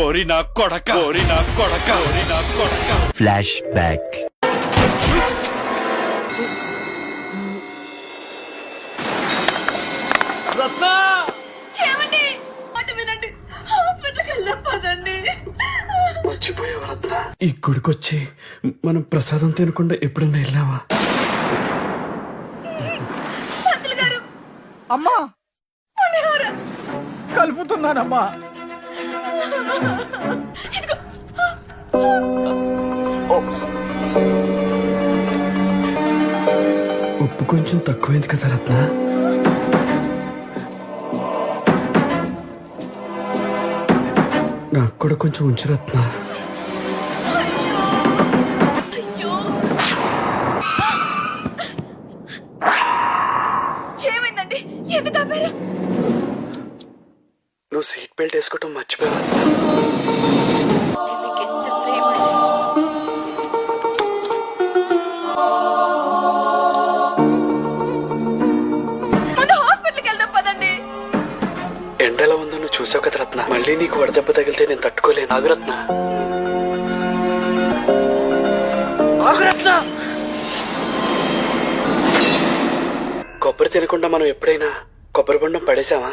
ఓరి నా కొడక. ఓరి నా కొడక. ఓరి నా కొడక. ఫ్లాష్ బ్యాక్ ఈ గుడికొచ్చి మనం ప్రసాదం తినకుండా ఎప్పుడైనా వెళ్ళావా? అమ్మా! కలుపుతున్నానమ్మా. ఉప్పు కొంచెం తక్కువైంది కదా రత్న? నాకు కూడా కొంచెం ఉంచు రత్న. నువ్వు సీట్ బెల్ట్ వేసుకోవటం మర్చిపోయావు? మీకు ఎంత ప్రేమ అండి. ముందు హాస్పిటల్కి వెళ్దాం పదండి. ఎండ ఎలా ఉందో నువ్వు చూసావు కదా రత్న. మళ్ళీ నీకు వడదెబ్బ తగిలితే నేను తట్టుకోలేను. ఆగు రత్న. ఆగు రత్న. కొబ్బరి తినకుండా మనం ఎప్పుడైనా కొబ్బరి బొండం పడేసామా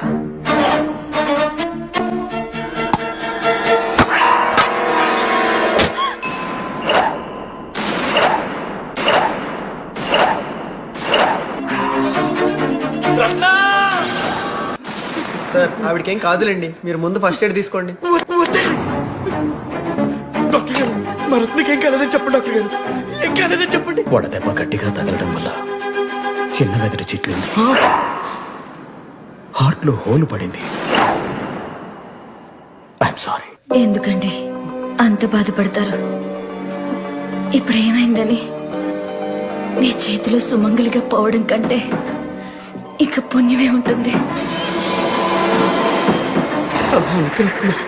సార్ ఆవిడకేం కాదులేండి. మీరు ముందు ఫస్ట్ ఎయిడ్ తీసుకోండి. డాక్టర్ గారు మా రత్నకేం కాలేదని చెప్పండి డాక్టర్ గారు. ఏం కాలేదని చెప్పండి. వడదెబ్బ గట్టిగా తగలడం వల్ల చిన్న మెదడు చిట్లింది. హార్ట్లో హోల్ పడింది. ఐఎమ్ సారీ ఎందుకండి? అంత బాధపడతారు. ఇప్పుడు ఏమైందని మీ చేతిలో సుమంగలిగా పోవడం కంటే ఇక పుణ్యమే ఉంటుంది. 看我的哥哥。